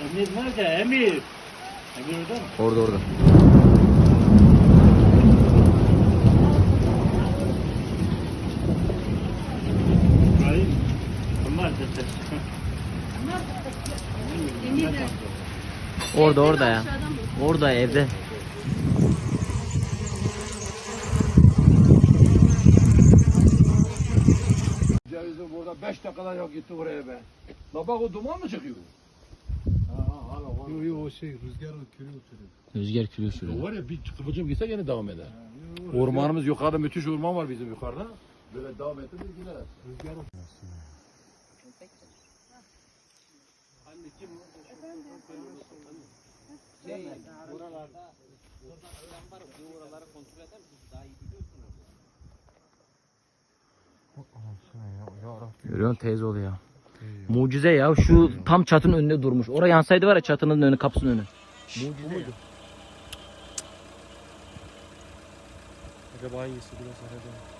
Emir nerede? Emir. Emir orada mı? Orada orada. İbrahim. Orada orada ya. Orada evde. Cevizin burada 5 dakikada yok gitti oraya be. La bak o duman mı çıkıyor? Yok yok o şey rüzgar külü oturuyor. Rüzgar külüyor şuraya. Var ya bir kıvılcım gitse yine devam eder. Ormanımız yukarıda müthiş orman var bizim yukarıda. Böyle devam etti mi yine. Rüzgar Görüyorsun teyze oluyor. Mucize ya şu tam çatının önünde durmuş. Oraya yansaydı var ya çatının önü kapısının önü. Mucize ya. Acaba hangisi biraz arada?